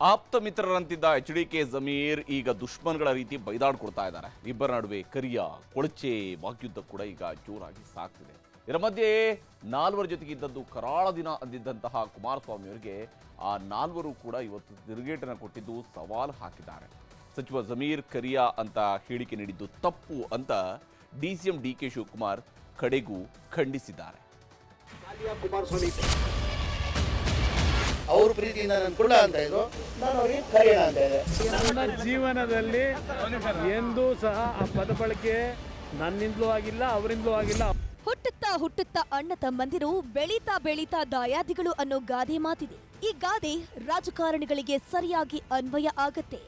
ಆಪ್ತ ಮಿತ್ರರಂತಿದ್ದ H D K Zameer ಈಗ ದುಷ್ಮನ್ಗಳ ರೀತಿ ಬೈದಾಡ್ಕೊಡ್ತಾ ಇದ್ದಾರೆ. ಇಬ್ಬರ ನಡುವೆ ಕರಿಯ ಕೊಳಚೆ ವಾಗ್ಯುದ್ಧ ಕೂಡ ಈಗ ಜೋರಾಗಿ ಸಾಗ್ತಿದೆ. ಇದರ ಮಧ್ಯೆ ನಾಲ್ವರ ಜೊತೆಗೆ ಇದ್ದದ್ದು ಕರಾಳ ದಿನ ಅಂದಿದ್ದಂತಹ ಕುಮಾರಸ್ವಾಮಿ ಅವರಿಗೆ ಆ ನಾಲ್ವರು ಕೂಡ ಇವತ್ತು ತಿರುಗೇಟನ ಕೊಟ್ಟಿದ್ದು ಸವಾಲು ಹಾಕಿದ್ದಾರೆ. ಸಚಿವ ಜಮೀರ್ ಕರಿಯಾ ಅಂತ ಹೇಳಿಕೆ ನೀಡಿದ್ದು ತಪ್ಪು ಅಂತ D C M D K Shivakumar ಕಡೆಗೂ ಖಂಡಿಸಿದ್ದಾರೆ. ಅವ್ರ ಪ್ರೀತಿಯಿಂದ ನಾನು ಕುಳ್ಳ ಅಂತ ಇದ್ರು ನಾನು ಅವ್ರಿಗೆ ಕರೆಯೋಣ ಅಂತ ಇದೆ ನನ್ನ ಜೀವನದಲ್ಲಿ ಎಂದೂ ಸಹ ಆ ಪದ ಬಳಕೆ ನನ್ನಿಂದಲೂ ಆಗಿಲ್ಲ ಅವರಿಂದಲೂ ಆಗಿಲ್ಲ. ಹುಟ್ಟುತ್ತಾ ಹುಟ್ಟುತ್ತಾ ಅಣ್ಣ ತಮ್ಮಂದಿರು ಬೆಳೀತಾ ಬೆಳೀತಾ ದಾಯಾದಿಗಳು ಅನ್ನೋ ಗಾದೆ ಮಾತಿದೆ. ಈ ಗಾದೆ ರಾಜಕಾರಣಿಗಳಿಗೆ ಸರಿಯಾಗಿ ಅನ್ವಯ ಆಗತ್ತೆ.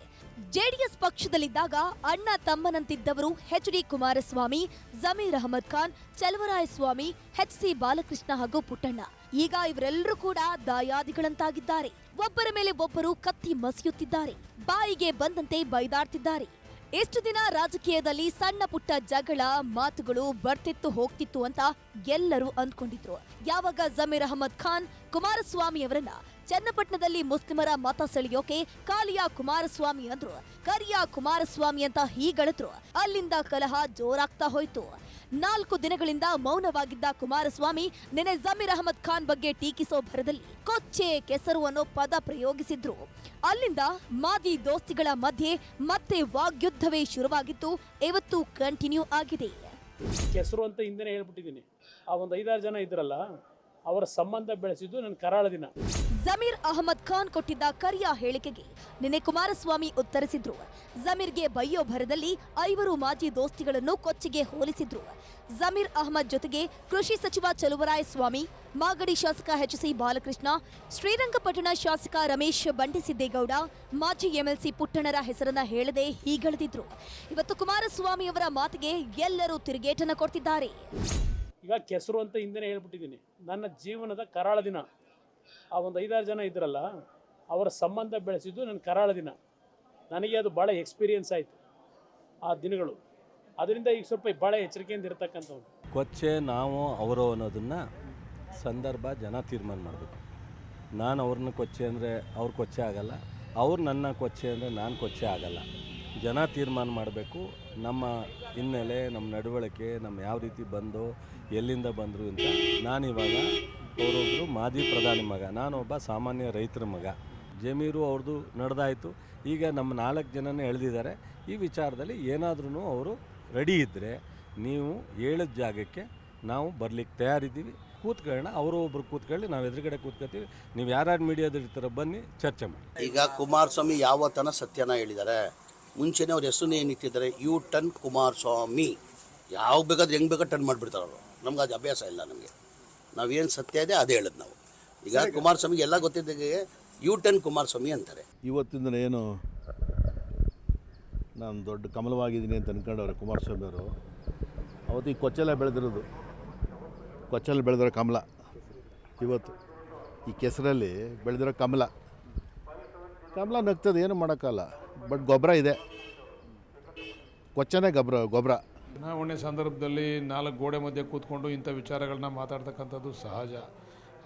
ಜೆಡಿಎಸ್ ಪಕ್ಷದಲ್ಲಿದ್ದಾಗ ಅಣ್ಣ ತಮ್ಮನಂತಿದ್ದವರು H D Kumaraswamy Zameer Ahmed Khan Chaluvarayaswamy H C Balakrishna ಹಾಗೂ ಪುಟ್ಟಣ್ಣ. ಈಗ ಇವರೆಲ್ಲರೂ ಕೂಡ ದಾಯಾದಿಗಳಂತಾಗಿದ್ದಾರೆ. ಒಬ್ಬರ ಮೇಲೆ ಒಬ್ಬರು ಕತ್ತಿ ಮಸಿಯುತ್ತಿದ್ದಾರೆ. ಬಾಯಿಗೆ ಬಂದಂತೆ ಬೈದಾಡ್ತಿದ್ದಾರೆ. ಎಷ್ಟು ದಿನ ರಾಜಕೀಯದಲ್ಲಿ ಸಣ್ಣ ಪುಟ್ಟ ಜಗಳ, ಮಾತುಗಳು ಬರ್ತಿತ್ತು ಹೋಗ್ತಿತ್ತು ಅಂತ ಎಲ್ಲರೂ ಅಂದ್ಕೊಂಡಿದ್ರು. ಯಾವಾಗ ಜಮೀರ್ ಅಹಮದ್ ಖಾನ್, ಕುಮಾರಸ್ವಾಮಿ ಅವರನ್ನ ಚನ್ನಪಟ್ಟಣದಲ್ಲಿ ಮುಸ್ಲಿಮರ ಮತ ಸೆಳೆಯೋಕೆ ಕಾಲಿಯಾ ಕುಮಾರಸ್ವಾಮಿ ಅಂದ್ರು. ಕರಿಯ ಕುಮಾರಸ್ವಾಮಿ ಅಂತ ಹೀಗಳಿದ್ರು ಅಲ್ಲಿಂದ ಕಲಹ ಜೋರಾಗ್ತಾ ಹೋಯ್ತು. ನಾಲ್ಕು ದಿನಗಳಿಂದ ಮೌನವಾಗಿದ್ದ ಕುಮಾರಸ್ವಾಮಿ ನಿನ್ನೆ ಜಮೀರ್ ಅಹಮದ್ ಖಾನ್ ಬಗ್ಗೆ ಟೀಕಿಸೋ ಭರದಲ್ಲಿ ಕೊಚ್ಚೆ ಕೆಸರು ಅನ್ನೋ ಪದ ಪ್ರಯೋಗಿಸಿದ್ರು. ಅಲ್ಲಿಂದ ಮಾದಿ ದೋಸ್ತಿಗಳ ಮಧ್ಯೆ ಮತ್ತೆ ವಾಗ್ಯುದ್ಧವೇ ಶುರುವಾಗಿತ್ತು ಇವತ್ತು ಕಂಟಿನ್ಯೂ ಆಗಿದೆ. ಕೆಸರು ಅಂತ ಹಿಂದೆ ಹೇಳ್ಬಿಟ್ಟಿದ್ದೀನಿ. ಆ ಒಂದು ಐದಾರು ಜನ ಇದ್ರಲ್ಲ, ಅವರ ಸಂಬಂಧ ಬೆಳೆಸಿದ್ದು ನನ್ನ ಕರಾಳ ದಿನ. ಜಮೀರ್ ಅಹಮದ್ ಖಾನ್ ಕೊಟ್ಟಿದ್ದ ಕರಿಯ ಹೇಳಿಕೆಗೆ ನಿನ್ನೆ ಕುಮಾರಸ್ವಾಮಿ ಉತ್ತರಿಸಿದ್ರು. ಜಮೀರ್ಗೆ ಬಯ್ಯೋ ಭರದಲ್ಲಿ ಐವರು ಮಾಜಿ ದೋಸ್ತಿಗಳನ್ನು ಕೊಚ್ಚಿಗೆ ಹೋಲಿಸಿದ್ರು. ಜಮೀರ್ ಅಹಮದ್ ಜೊತೆಗೆ ಕೃಷಿ ಸಚಿವ ಚಲುವರಾಯಸ್ವಾಮಿ, ಮಾಗಡಿ ಶಾಸಕ ಎಚ್ ಸಿ ಬಾಲಕೃಷ್ಣ, ಶ್ರೀರಂಗಪಟ್ಟಣ ಶಾಸಕ ರಮೇಶ್ ಬಂಡಿಸಿದ್ದೇಗೌಡ, ಮಾಜಿ ಎಂಎಲ್ಸಿ ಪುಟ್ಟಣರ ಹೆಸರನ್ನ ಹೇಳದೆ ಹೀಗಳೆದಿದ್ರು. ಇವತ್ತು ಕುಮಾರಸ್ವಾಮಿ ಅವರ ಮಾತಿಗೆ ಎಲ್ಲರೂ ತಿರುಗೇಟನ ಕೊಡ್ತಿದ್ದಾರೆ. ಈಗ ಕೆಸರು ಅಂತ ಹಿಂದೆ ಹೇಳ್ಬಿಟ್ಟಿದ್ದೀನಿ. ನನ್ನ ಜೀವನದ ಕರಾಳ ದಿನ. ಆ ಒಂದು ಐದಾರು ಜನ ಇದ್ರಲ್ಲ, ಅವರ ಸಂಬಂಧ ಬೆಳೆಸಿದ್ದು ನನ್ನ ಕರಾಳ ದಿನ. ನನಗೆ ಅದು ಭಾಳ ಎಕ್ಸ್ಪೀರಿಯನ್ಸ್ ಆಯಿತು ಆ ದಿನಗಳು. ಅದರಿಂದ ಈಗ ಸ್ವಲ್ಪ ಭಾಳ ಎಚ್ಚರಿಕೆಯಿಂದ ಇರತಕ್ಕಂಥವ್ರು. ಕೊಚ್ಚೆ, ನಾವು, ಅವರು ಅನ್ನೋದನ್ನು ಸಂದರ್ಭ ಜನ ತೀರ್ಮಾನ ಮಾಡಬೇಕು. ನಾನು ಅವ್ರನ್ನ ಕೊಚ್ಚೆ ಅಂದರೆ ಅವ್ರ ಕೊಚ್ಚೆ ಆಗಲ್ಲ, ಅವ್ರು ನನ್ನ ಕೊಚ್ಚೆ ಅಂದರೆ ನಾನು ಕೊಚ್ಚೆ ಆಗಲ್ಲ. ಜನ ತೀರ್ಮಾನ ಮಾಡಬೇಕು, ನಮ್ಮ ಹಿನ್ನೆಲೆ, ನಮ್ಮ ನಡವಳಿಕೆ, ನಮ್ಮ ಯಾವ ರೀತಿ ಬಂದು, ಎಲ್ಲಿಂದ ಬಂದರು ಅಂತ. ನಾನಿವಾಗ ಅವರೊಬ್ಬರು ಮಾಜಿ ಪ್ರಧಾನಿ ಮಗ, ನಾನೊಬ್ಬ ಸಾಮಾನ್ಯ ರೈತರ ಮಗ. ಜಮೀರು ಅವ್ರದ್ದು ನಡೆದಾಯಿತು. ಈಗ ನಮ್ಮ ನಾಲ್ಕು ಜನನೇ ಎಳೆದಿದ್ದಾರೆ. ಈ ವಿಚಾರದಲ್ಲಿ ಏನಾದ್ರೂ ಅವರು ರೆಡಿ ಇದ್ದರೆ ನೀವು ಹೇಳಿದ ಜಾಗಕ್ಕೆ ನಾವು ಬರ್ಲಿಕ್ಕೆ ತಯಾರಿದ್ದೀವಿ. ಕೂತ್ಕೊಳ್ಳೋಣ, ಅವರು ಒಬ್ರು ಕೂತ್ಕೊಳ್ಳಿ, ನಾವು ಎದುರುಗಡೆ ಕೂತ್ಕೊತೀವಿ. ನೀವು ಯಾರ್ಯಾರು ಮೀಡಿಯಾದಲ್ಲಿ ಇರ್ತಾರೋ ಬನ್ನಿ, ಚರ್ಚೆ ಮಾಡಿ. ಈಗ ಕುಮಾರಸ್ವಾಮಿ ಯಾವ ತನ ಸತ್ಯನ ಹೇಳಿದ್ದಾರೆ? ಮುಂಚೆನೇ ಅವ್ರ ಹೆಸರು ಏನಿಟ್ಟಿದ್ದಾರೆ ಯು ಟನ್ ಕುಮಾರಸ್ವಾಮಿ. ಯಾವ ಬೇಕಾದ್ರೆ ಹೆಂಗೆ ಬೇಕಾದ್ರೆ ಟನ್ ಮಾಡಿಬಿಡ್ತಾರೆ ಅವರು. ನಮ್ಗೆ ಅದು ಅಭ್ಯಾಸ ಇಲ್ಲ ನಮಗೆ. ನಾವೇನು ಸತ್ಯ ಇದೆ ಅದೇ ಹೇಳೋದು ನಾವು. ಈಗ ಕುಮಾರಸ್ವಾಮಿಗೆ ಎಲ್ಲ ಗೊತ್ತಿದ್ದಾಗೆ ಯು ಟೆನ್ ಕುಮಾರಸ್ವಾಮಿ ಅಂತಾರೆ. ಇವತ್ತಿಂದ ಏನು ನಾನು ದೊಡ್ಡ ಕಮಲವಾಗಿದ್ದೀನಿ ಅಂತ ಅನ್ಕೊಂಡವ್ರೆ ಕುಮಾರಸ್ವಾಮಿ ಅವರು. ಅವತ್ತು ಈ ಕೊಚ್ಚಲ ಬೆಳೆದಿರೋದು. ಕೊಚ್ಚಲ್ಲಿ ಬೆಳೆದಿರೋ ಕಮಲ. ಇವತ್ತು ಈ ಕೆಸರಲ್ಲಿ ಬೆಳೆದಿರೋ ಕಮಲ. ಕಮಲ ನಗ್ತದೆ ಏನು ಮಾಡೋಕ್ಕಲ್ಲ. ಬಟ್ ಗೊಬ್ಬರ ಇದೆ. ಕೊಚ್ಚನೇ ಗೊಬ್ಬರ ಗೊಬ್ಬರ. ಚುನಾವಣೆ ಸಂದರ್ಭದಲ್ಲಿ ನಾಲ್ಕು ಗೋಡೆ ಮಧ್ಯೆ ಕೂತ್ಕೊಂಡು ಇಂಥ ವಿಚಾರಗಳನ್ನ ಮಾತಾಡ್ತಕ್ಕಂಥದ್ದು ಸಹಜ.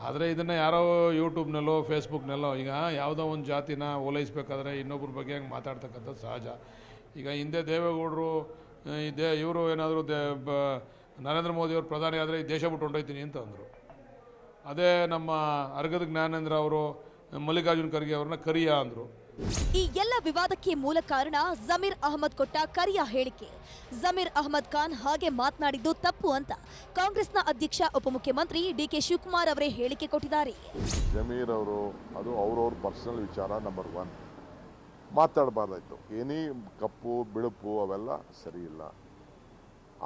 ಆದರೆ ಇದನ್ನು ಯಾರೋ ಯೂಟ್ಯೂಬ್ನಲ್ಲೋ, ಫೇಸ್ಬುಕ್ನಲ್ಲೋ, ಈಗ ಯಾವುದೋ ಒಂದು ಜಾತಿನ ಓಲೈಸ್ಬೇಕಾದ್ರೆ ಇನ್ನೊಬ್ಬರ ಬಗ್ಗೆ ಹಂಗೆ ಮಾತಾಡ್ತಕ್ಕಂಥದ್ದು ಸಹಜ. ಈಗ ಹಿಂದೆ ದೇವೇಗೌಡರು ದೇ, ಇವರು ಏನಾದರೂ ದೇ, ಬ, ನರೇಂದ್ರ ಮೋದಿಯವರು ಪ್ರಧಾನಿ ಆದರೆ ಈ ದೇಶ ಬಿಟ್ಟು ಹೊಂಟೋಯ್ತೀನಿ ಅಂತ ಅಂದರು. ಅದೇ ನಮ್ಮ ಅರ್ಗದ ಜ್ಞಾನೇಂದ್ರ ಅವರು, ಮಲ್ಲಿಕಾರ್ಜುನ್ ಖರ್ಗೆ ಅವ್ರನ್ನ ಕರಿಯ ಅಂದರು. ಈ ಎಲ್ಲ ವಿವಾದಕ್ಕೆ ಮೂಲ ಕಾರಣ ಜಮೀರ್ ಅಹಮದ್ ಕೊಟ್ಟ ಕರಿಯ ಹೇಳಿಕೆ. ಜಮೀರ್ ಅಹಮದ್ ಖಾನ್ ಹಾಗೆ ಮಾತನಾಡಿದ್ದು ತಪ್ಪು ಅಂತ ಕಾಂಗ್ರೆಸ್ನ ಅಧ್ಯಕ್ಷ, ಉಪಮುಖ್ಯಮಂತ್ರಿ ಡಿಕೆ ಶಿವಕುಮಾರ್ ಅವರೇ ಹೇಳಿಕೆ ಕೊಟ್ಟಿದ್ದಾರೆ. ಜಮೀರ್ ಅವರು, ಅದು ಅವ್ರವ್ರ ಪರ್ಸನಲ್ ವಿಚಾರ ನಂಬರ್ ಒನ್ ಮಾತಾಡಬಾರ್ದಾಯ್ತು. ಏನೇ ಕಪ್ಪು, ಬಿಳುಪು ಅವೆಲ್ಲ ಸರಿ ಇಲ್ಲ.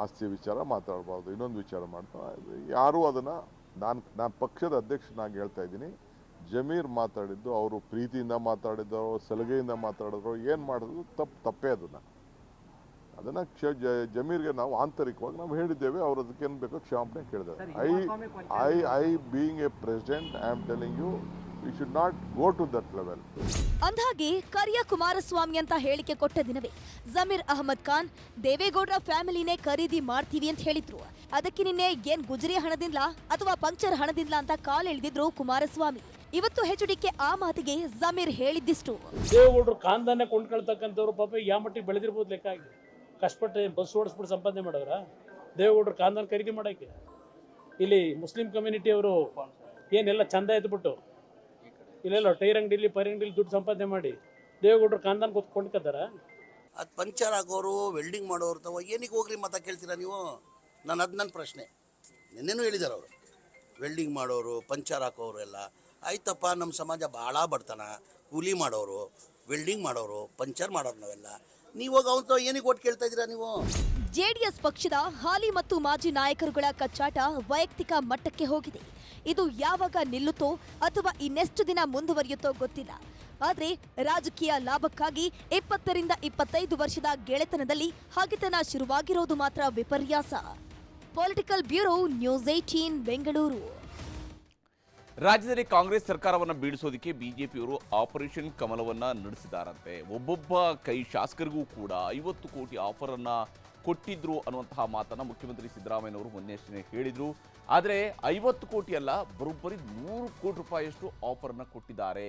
ಆಸ್ತಿ ವಿಚಾರ ಮಾತಾಡಬಾರ್ದು, ಇನ್ನೊಂದು ವಿಚಾರ ಮಾಡ್ತಾ ಯಾರೂ ಅದನ್ನು ನಾನು ನಾನು ಪಕ್ಷದ ಅಧ್ಯಕ್ಷನಾಗಿ ಹೇಳ್ತಾ ಇದ್ದೀನಿ. ಜಮೀರ್ ಮಾತಾಡಿದ್ದು ಅವರು ಪ್ರೀತಿಯಿಂದ ಮಾತಾಡಿದ್ರು ಸಲುಗೆಯಿಂದ ಮಾತಾಡಿದ್ರು ಏನು ಮಾಡಿದ್ರು ತಪ್ಪು ತಪ್ಪೇ ಅದನ್ನು. ಅದನ್ನು ಕ್ಷ ಜಮೀರ್ಗೆ ನಾವು ಆಂತರಿಕವಾಗಿ ನಾವು ಹೇಳಿದ್ದೇವೆ ಅವ್ರು ಅದಕ್ಕೇನು ಬೇಕೋ ಕ್ಷಮಾಪಣೆ ಕೇಳಿದ್ದಾರೆ I I I being a president I am telling you you should not go to that level ಅಂದ್ಹಾಗೆ ಕರಿಯ ಕುಮಾರಸ್ವಾಮಿ ಅಂತ ಹೇಳಿಕೆ ಕೊಟ್ಟ ದಿನವೇ ಜಮೀರ್ ಅಹಮದ್ ಖಾನ್ ದೇವೇಗೌಡರ ಫ್ಯಾಮಿಲಿನೇ ಖರೀದಿ ಮಾಡ್ತೀವಿ ಅಂತ ಹೇಳಿದ್ರು. ಅದಕ್ಕೆ ನಿನ್ನೆ ಏನ್ ಗುಜರಿ ಹಣದಿಂದ ಅಥವಾ ಪಂಕ್ಚರ್ ಹಣದಿಂದ ಅಂತ ಕಾಲ್ ಎಳೆದಿದ್ರು ಕುಮಾರಸ್ವಾಮಿ. ಇವತ್ತು ಹೆಚ್ಡಿಕೆ ಆ ಮಾತಿಗೆ ಜಮೀರ್ ಹೇಳಿದ್ದಿಷ್ಟು. ದೇವೇಗೌಡರು ಕಾಂದಾನೆ ಕೊಂಡ್ಕೊಳ್ತಕ್ಕಂಥವ್ರು ಪಾಪ ಯಾವ ಮಟ್ಟಿಗೆ ಬೆಳೆದಿರ್ಬೋದು ಲೆಕ್ಕ ಆಗಿ ಕಷ್ಟಪಟ್ಟು ಬಸ್ ಓಡಿಸ್ಬಿಟ್ಟು ಸಂಪಾದನೆ ಮಾಡೋರ ದೇವೇಗೌಡರು ಕಾಂದಾನ ಖರೀದಿ ಮಾಡೋಕ್ಕೆ? ಇಲ್ಲಿ ಮುಸ್ಲಿಂ ಕಮ್ಯುನಿಟಿಯವರು ಏನೆಲ್ಲ ಚಂದ ಎದ್ಬಿಟ್ಟು ಇಲ್ಲೆಲ್ಲ ಟೈರ್ ಅಂಗಡಿಲಿ ಪೈರ್ ಅಂಗಡಿಲಿ ದುಡ್ಡು ಸಂಪಾದನೆ ಮಾಡಿ ದೇವೇಗೌಡರು ಕಾಂದಾನ ಕೂತ್ ಕೊಂಡ್ಕೊತಾರ? ಅದು ಪಂಚರ್ ಆಗೋರು ವೆಲ್ಡಿಂಗ್ ಮಾಡೋರು ತವ ಏನಕ್ಕೆ ಹೋಗ್ರಿ ಮತ ಕೇಳ್ತೀರಾ ನೀವು? ನಾನು ಅದು ನನ್ನ ಪ್ರಶ್ನೆ. ನಿನ್ನೆನೂ ಹೇಳಿದಾರೆ ಅವರು. ವೆಲ್ಡಿಂಗ್ ಮಾಡೋರು ಪಂಚರ್ ಹಾಕೋರು ಎಲ್ಲ. ಆಯ್ತಪ್ಪ ನಮ್ಮ ಸಮಾಜ ಭಾಳ ಬಡ್ತಾನ. ಕೂಲಿ ಮಾಡೋರು ವೆಲ್ಡಿಂಗ್ ಮಾಡೋರು ಪಂಚರ್ ಮಾಡೋರು ನಾವೆಲ್ಲ. ನೀವು ಹೋಗಿ ಏನಕ್ಕೆ ಓಟ್ ಕೇಳ್ತಾ ಇದ್ದೀರಾ ನೀವು? ಜೆಡಿಎಸ್ ಪಕ್ಷದ ಹಾಲಿ ಮತ್ತು ಮಾಜಿ ನಾಯಕರುಗಳ ಕಚ್ಚಾಟ ವೈಯಕ್ತಿಕ ಮಟ್ಟಕ್ಕೆ ಹೋಗಿದೆ. ಇದು ಯಾವಾಗ ನಿಲ್ಲುತ್ತೋ ಅಥವಾ ಇನ್ನೆಷ್ಟು ದಿನ ಮುಂದುವರಿಯುತ್ತೋ ಗೊತ್ತಿಲ್ಲ. ಆದರೆ ರಾಜಕೀಯ ಲಾಭಕ್ಕಾಗಿ ಇಪ್ಪತ್ತರಿಂದ ಇಪ್ಪತ್ತೈದು ವರ್ಷದ ಗೆಳೆತನದಲ್ಲಿ ಹಗೆತನ ಶುರುವಾಗಿರೋದು ಮಾತ್ರ ವಿಪರ್ಯಾಸ. Political bureau news eighteen Bengaluru ರಾಜ್ಯದಲ್ಲಿ ಕಾಂಗ್ರೆಸ್ ಸರ್ಕಾರವನ್ನ ಬೀಳಿಸೋದಕ್ಕೆ ಬಿಜೆಪಿಯವರು ಆಪರೇಷನ್ ಕಮಲವನ್ನ ನಡೆಸಿದಾರಂತೆ. ಒಬ್ಬೊಬ್ಬ ಕೈ ಶಾಸಕರಿಗೂ ಕೂಡ ಐವತ್ತು ಕೋಟಿ ಆಫರ್ ಅನ್ನ ಕೊಟ್ಟಿದ್ರು ಅನ್ನುವಂತಹ ಮಾತನ್ನು ಮುಖ್ಯಮಂತ್ರಿ ಸಿದ್ದರಾಮಯ್ಯನವರು ಮೊನ್ನೆಷ್ಟೇ ಹೇಳಿದ್ರು. ಆದರೆ ಐವತ್ತು ಕೋಟಿ ಅಲ್ಲ, ಬರೋಬ್ಬರಿ ನೂರು ಕೋಟಿ ರೂಪಾಯಿಯಷ್ಟು ಆಫರ್ ಅನ್ನ ಕೊಟ್ಟಿದ್ದಾರೆ.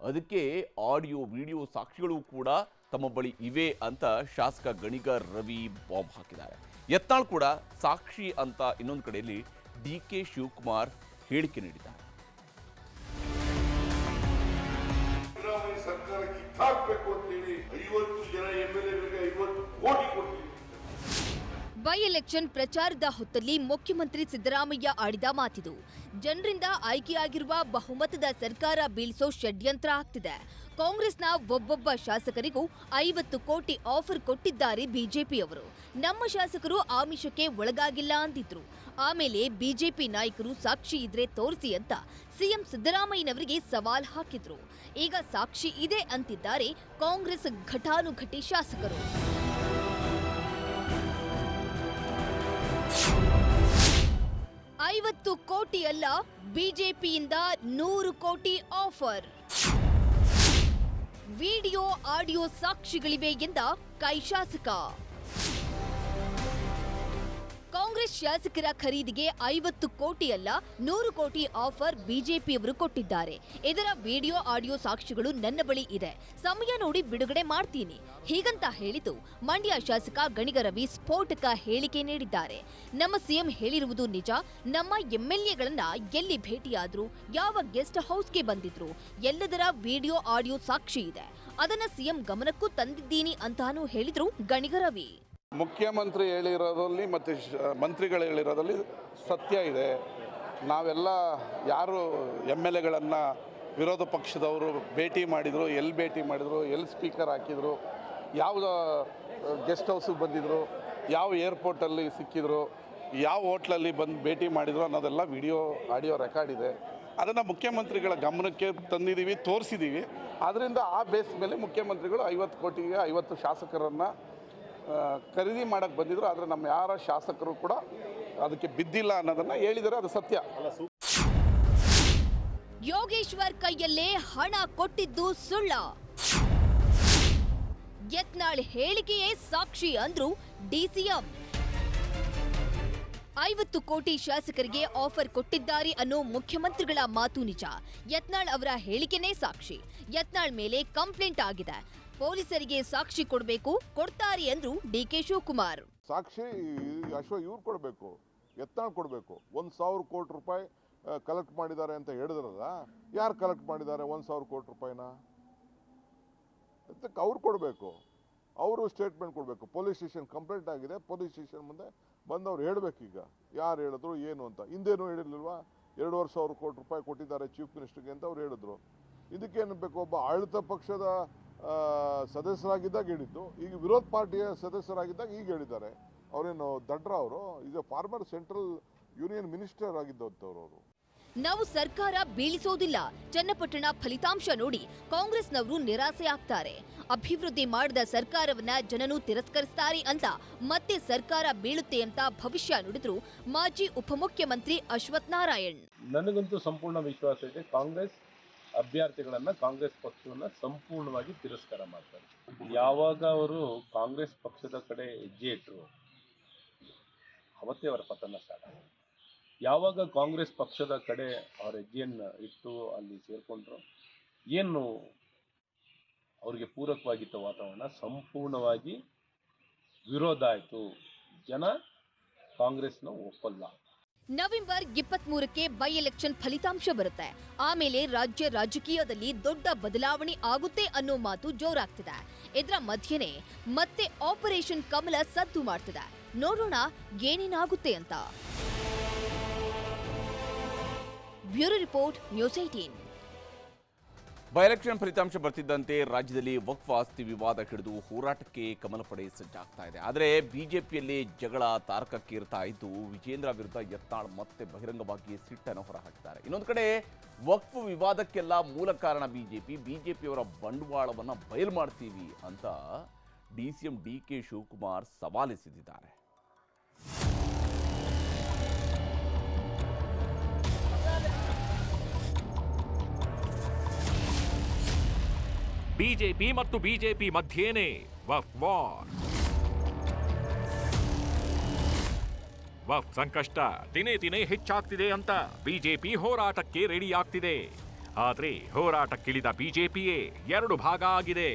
ಅದಕ್ಕೆ ಆಡಿಯೋ ವಿಡಿಯೋ ಸಾಕ್ಷಿಗಳು ಕೂಡ ತಮ್ಮ ಬಳಿ ಇವೆ ಅಂತ ಶಾಸಕ ಗಣಿಗ ರವಿ ಬಾಂಬ್ ಹಾಕಿದ್ದಾರೆ. ಯತ್ನಾಳ್ ಕೂಡ ಸಾಕ್ಷಿ ಅಂತ ಇನ್ನೊಂದು ಕಡೆಯಲ್ಲಿ ಡಿ ಕೆ ಶಿವಕುಮಾರ್ ಹೇಳಿಕೆ ನೀಡಿದ್ದಾರೆ. ಕಿತ್ತಾಕ್ಬೇಕು ಅಂತೇಳಿ ಐವತ್ತು ಜನ ಎಂ ಎಲ್ ಎಗಳಿಗೆ ಐವತ್ತು ಕೋಟಿ ಬೈ ಎಲೆಕ್ಷನ್ ಪ್ರಚಾರದ ಹೊತ್ತಲ್ಲಿ ಮುಖ್ಯಮಂತ್ರಿ ಸಿದ್ದರಾಮಯ್ಯ ಆಡಿದ ಮಾತಿದು. ಜನರಿಂದ ಆಯ್ಕೆಯಾಗಿರುವ ಬಹುಮತದ ಸರ್ಕಾರ ಬೀಳಿಸೋ ಷಡ್ಯಂತ್ರ ಆಗ್ತಿದೆ. ಕಾಂಗ್ರೆಸ್ನ ಒಬ್ಬೊಬ್ಬ ಶಾಸಕರಿಗೂ ಐವತ್ತು ಕೋಟಿ ಆಫರ್ ಕೊಟ್ಟಿದ್ದಾರೆ ಬಿಜೆಪಿಯವರು. ನಮ್ಮ ಶಾಸಕರು ಆಮಿಷಕ್ಕೆ ಒಳಗಾಗಿಲ್ಲ ಅಂದಿದ್ರು. ಆಮೇಲೆ ಬಿಜೆಪಿ ನಾಯಕರು ಸಾಕ್ಷಿ ಇದ್ರೆ ತೋರಿಸಿ ಅಂತ ಸಿಎಂ ಸಿದ್ದರಾಮಯ್ಯನವರಿಗೆ ಸವಾಲ್ ಹಾಕಿದ್ರು. ಈಗ ಸಾಕ್ಷಿ ಇದೆ ಅಂತಿದ್ದಾರೆ ಕಾಂಗ್ರೆಸ್ ಘಟಾನುಘಟಿ ಶಾಸಕರು. ಐವತ್ತು ಕೋಟಿ ಅಲ್ಲ ಬಿಜೆಪಿಯಿಂದ ನೂರು ಕೋಟಿ ಆಫರ್. ವಿಡಿಯೋ ಆಡಿಯೋ ಸಾಕ್ಷಿಗಳಿವೆ ಎಂದ ಕೈ ಶಾಸಕ. ಕಾಂಗ್ರೆಸ್ ಶಾಸಕರ ಖರೀದಿಗೆ ಐವತ್ತು ಕೋಟಿ ಅಲ್ಲ, ನೂರು ಕೋಟಿ ಆಫರ್ ಬಿಜೆಪಿಯವರು ಕೊಟ್ಟಿದ್ದಾರೆ. ಇದರ ವಿಡಿಯೋ, ಆಡಿಯೋ ಸಾಕ್ಷಿಗಳು ನನ್ನ ಬಳಿ ಇದೆ. ಸಮಯ ನೋಡಿ ಬಿಡುಗಡೆ ಮಾಡ್ತೀನಿ. ಹೀಗಂತ ಹೇಳಿದ್ದು ಮಂಡ್ಯ ಶಾಸಕ ಗಣಿಗ ರವಿ ಸ್ಫೋಟಕ ಹೇಳಿಕೆ ನೀಡಿದ್ದಾರೆ. ನಮ್ಮ ಸಿಎಂ ಹೇಳಿರುವುದು ನಿಜ, ನಮ್ಮ ಎಂಎಲ್ಎಗಳನ್ನ ಎಲ್ಲಿ ಭೇಟಿಯಾದ್ರು, ಯಾವ ಗೆಸ್ಟ್ ಹೌಸ್ಗೆ ಬಂದಿದ್ರು, ಎಲ್ಲದರ ವಿಡಿಯೋ, ಆಡಿಯೋ ಸಾಕ್ಷಿ ಇದೆ. ಅದನ್ನ ಸಿಎಂ ಗಮನಕ್ಕೂ ತಂದಿದ್ದೀನಿ ಅಂತಾನೂ ಹೇಳಿದ್ರು ಗಣಿಗ ರವಿ. ಮುಖ್ಯಮಂತ್ರಿ ಹೇಳಿರೋದ್ರಲ್ಲಿ ಮತ್ತು ಮಂತ್ರಿಗಳು ಹೇಳಿರೋದ್ರಲ್ಲಿ ಸತ್ಯ ಇದೆ. ನಾವೆಲ್ಲ ಯಾರು ಎಂ ಎಲ್ ಎಗಳನ್ನು ವಿರೋಧ ಪಕ್ಷದವರು ಭೇಟಿ ಮಾಡಿದರು, ಎಲ್ಲಿ ಭೇಟಿ ಮಾಡಿದರು, ಎಲ್ಲಿ ಸ್ಪೀಕರ್ ಹಾಕಿದರು ಯಾವ ಗೆಸ್ಟ್ ಹೌಸಿಗೆ ಬಂದಿದ್ದರು ಯಾವ ಏರ್ಪೋರ್ಟಲ್ಲಿ ಸಿಕ್ಕಿದ್ರು, ಯಾವ ಹೋಟ್ಲಲ್ಲಿ ಬಂದು ಭೇಟಿ ಮಾಡಿದ್ರು ಅನ್ನೋದೆಲ್ಲ ವಿಡಿಯೋ, ಆಡಿಯೋ ರೆಕಾರ್ಡ್ ಇದೆ. ಅದನ್ನು ಮುಖ್ಯಮಂತ್ರಿಗಳ ಗಮನಕ್ಕೆ ತಂದಿದ್ದೀವಿ ತೋರಿಸಿದ್ದೀವಿ ಅದರಿಂದ ಆ ಬೇಸ್ ಮೇಲೆ ಮುಖ್ಯಮಂತ್ರಿಗಳು ಐವತ್ತು ಕೋಟಿಗೆ ಐವತ್ತು ಶಾಸಕರನ್ನು ಖರೀದಿ ಮಾಡಕ್ಕೆ ಬಂದಿದ್ರು, ಆದರೆ ನಮ್ಮ ಯಾರ ಶಾಸಕರು ಕೂಡ ಅದಕ್ಕೆ ಬಿದ್ದಿಲ್ಲ ಅನ್ನೋದನ್ನ ಹೇಳಿದರೆ ಅದು ಸತ್ಯ. ಯೋಗೇಶ್ವರ್ ಕೈಯಲ್ಲೇ ಹಣ ಕೊಟ್ಟಿದ್ದು ಸುಳ್ಳ. ಯತ್ನಾಳ್ ಹೇಳಿಕೆಯೇ ಸಾಕ್ಷಿ ಅಂದ್ರು ಡಿಸಿಎಂ ಐವತ್ತು ಕೋಟಿ ಶಾಸಕರಿಗೆ ಆಫರ್ ಕೊಟ್ಟಿದ್ದಾರೆ ಅನ್ನೋ ಮುಖ್ಯಮಂತ್ರಿಗಳ ಮಾತು ನಿಜ. ಯತ್ನಾಳ್ ಅವರ ಹೇಳಿಕೆನೇ ಸಾಕ್ಷಿ. ಯತ್ನಾಳ್ ಮೇಲೆ ಕಂಪ್ಲೇಂಟ್ ಆಗಿದೆ. ಪೊಲೀಸರಿಗೆ ಸಾಕ್ಷಿ ಕೊಡಬೇಕು, ಕೊಡ್ತಾರೆ ಅಂದ್ರು ಡಿಕೆ ಶಿವಕುಮಾರ್. ಸಾಕ್ಷಿ, ಅಶ್ವ ಇವ್ರು ಕೊಡಬೇಕು ಎತ್ನಾಳ್ ಕೊಡಬೇಕು. ಒಂದು ಸಾವಿರ ಕೋಟಿ ರೂಪಾಯಿ ಕಲೆಕ್ಟ್ ಮಾಡಿದ್ದಾರೆ ಅಂತ ಹೇಳಿದ್ರಲ್ಲ, ಯಾರು ಕಲೆಕ್ಟ್ ಮಾಡಿದ್ದಾರೆ ಒಂದು ಸಾವಿರ ಕೋಟಿ ರೂಪಾಯಿನ? ಅದಕ್ಕೆ ಅವ್ರು ಕೊಡಬೇಕು. ಅವರು ಸ್ಟೇಟ್ಮೆಂಟ್ ಕೊಡಬೇಕು. ಪೊಲೀಸ್ ಸ್ಟೇಷನ್ ಕಂಪ್ಲೇಂಟ್ ಆಗಿದೆ, ಪೊಲೀಸ್ ಸ್ಟೇಷನ್ ಮುಂದೆ ಬಂದವ್ರು ಈಗ ಯಾರು ಹೇಳಿದ್ರು, ಏನು ಅಂತ. ಹಿಂದೇನು ಹೇಳಿರ್ಲಿಲ್ವಾ? ಎರಡೂವರೆ ಸಾವಿರ ಕೋಟಿ ರೂಪಾಯಿ ಕೊಟ್ಟಿದ್ದಾರೆ ಚೀಫ್ ಮಿನಿಸ್ಟರ್ಗೆ ಅಂತ ಅವ್ರು ಹೇಳಿದ್ರು. ಇದಕ್ಕೇನು ಬೇಕು? ಒಬ್ಬ ಆಡಳಿತ ಪಕ್ಷದ ಸದಸ್ಯರಾಗಿದ್ದಾಗ ಹೇಳಿದ್ದು. ಈಗ ವಿರೋಧ ಪಾರ್ಟಿಯ ಸದಸ್ಯರಾಗಿದ್ದಾಗ ಈಗ ಹೇಳಿದ್ದಾರೆ. ಅವರೇನು ದಡ್ರ ಅವರು? ಈಗ ಫಾರ್ಮರ್ ಸೆಂಟ್ರಲ್ ಯೂನಿಯನ್ ಮಿನಿಸ್ಟರ್ ಆಗಿದ್ದಂಥವ್ರು ಅವರು. ನಾವು ಸರ್ಕಾರ ಬೀಳಿಸೋದಿಲ್ಲ. ಚನ್ನಪಟ್ಟಣ ಫಲಿತಾಂಶ ನೋಡಿ ಕಾಂಗ್ರೆಸ್ನವರು ನಿರಾಸೆ ಆಗ್ತಾರೆ. ಅಭಿವೃದ್ಧಿ ಮಾಡಿದ ಸರ್ಕಾರವನ್ನ ಜನನು ತಿರಸ್ಕರಿಸ್ತಾರೆ ಅಂತ ಮತ್ತೆ ಸರ್ಕಾರ ಬೀಳುತ್ತೆ ಅಂತ ಭವಿಷ್ಯ ನುಡಿದ್ರು ಮಾಜಿ ಉಪಮುಖ್ಯಮಂತ್ರಿ ಅಶ್ವಥ್ ನಾರಾಯಣ್. ನನಗಂತೂ ಸಂಪೂರ್ಣ ವಿಶ್ವಾಸ ಇದೆ. ಕಾಂಗ್ರೆಸ್ ಅಭ್ಯರ್ಥಿಗಳನ್ನ ಕಾಂಗ್ರೆಸ್ ಪಕ್ಷವನ್ನ ಸಂಪೂರ್ಣವಾಗಿ ತಿರಸ್ಕಾರ ಮಾಡ್ತಾರೆ. ಯಾವಾಗ ಅವರು ಕಾಂಗ್ರೆಸ್ ಪಕ್ಷದ ಕಡೆ ಹೆಜ್ಜೆ ಇಟ್ಟರು ಅವತ್ತೇ ಅವರ ಪತನ ಸ್ಟಾರ್ಟ್ ಯಾವಾಗ ಕಾಂಗ್ರೆಸ್ ಪಕ್ಷದ ಕಡೆ ಅವ್ರ ಹೆಜ್ಜೆಯನ್ನು ಇಟ್ಟು ಅಲ್ಲಿ ಸೇರಿಕೊಂಡ್ರು, ಏನು ಅವ್ರಿಗೆ ಪೂರಕವಾಗಿದ್ದ ವಾತಾವರಣ ಸಂಪೂರ್ಣವಾಗಿ ವಿರೋಧ ಆಯಿತು. ಜನ ಕಾಂಗ್ರೆಸ್ನ ಒಪ್ಪಲ್ಲ. ನವೆಂಬರ್ ಇಪ್ಪತ್ಮೂರಕ್ಕೆ ಬೈ ಎಲೆಕ್ಷನ್ ಫಲಿತಾಂಶ ಬರುತ್ತೆ. ಆಮೇಲೆ ರಾಜ್ಯ ರಾಜಕೀಯದಲ್ಲಿ ದೊಡ್ಡ ಬದಲಾವಣೆ ಆಗುತ್ತೆ ಅನ್ನೋ ಮಾತು ಜೋರಾಗ್ತಿದೆ. ಇದರ ಮಧ್ಯೆನೆ ಮತ್ತೆ ಆಪರೇಷನ್ ಕಮಲ ಸದ್ದು ಮಾಡ್ತಿದೆ. ನೋಡೋಣ ಏನೇನಾಗುತ್ತೆ ಅಂತ. Bureau report news eighteen by election ಫಲಿತಾಂಶ ಬರ್ತಿದ್ದಂತೆ ರಾಜ್ಯದಲ್ಲಿ ವಕ್ಫ್ ಆಸ್ತಿ ವಿವಾದ ಹಿಡಿದು ಹೋರಾಟಕ್ಕೆ ಕಮಲ ಪಡೆ ಸಜ್ಜಾಗ್ತಾ ಇದೆ. ಆದರೆ ಬಿಜೆಪಿಯಲ್ಲಿ ಜಗಳ ತಾರಕಕ್ಕೇರ್ತಾ ಇದ್ದು ವಿಜೇಂದ್ರ ವಿರುದ್ಧ ಯತ್ನಾಳ್ ಮತ್ತೆ ಬಹಿರಂಗವಾಗಿ ಸಿಟ್ಟನ್ನು ಹೊರಹಾಕಿದ್ದಾರೆ. ಇನ್ನೊಂದು ಕಡೆ ವಕ್ಫ್ ವಿವಾದಕ್ಕೆಲ್ಲ ಮೂಲ ಕಾರಣ ಬಿಜೆಪಿ. ಬಿಜೆಪಿಯವರ ಬಂಡವಾಳವನ್ನು ಬಯಲು ಮಾಡ್ತೀವಿ ಅಂತ D C M D K Shivakumar ಸವಾಲೆಸೆದಿದ್ದಾರೆ. BJP ಮತ್ತು ಬಿಜೆಪಿ ಮಧ್ಯೇನೆ. ವಫ್, ವಾರ್. ವಫ್, ಸಂಕಷ್ಟ. ದಿನೇ ದಿನೇ ಹೆಚ್ಚಾಗ್ತಿದೆ ಅಂತ ಬಿಜೆಪಿ ಹೋರಾಟಕ್ಕೆ ರೆಡಿ ಆಗ್ತಿದೆ ಆದ್ರೆ ಹೋರಾಟಕ್ಕಿಳಿದ ಬಿಜೆಪಿಯೇ ಎರಡು ಭಾಗ ಆಗಿದೆ.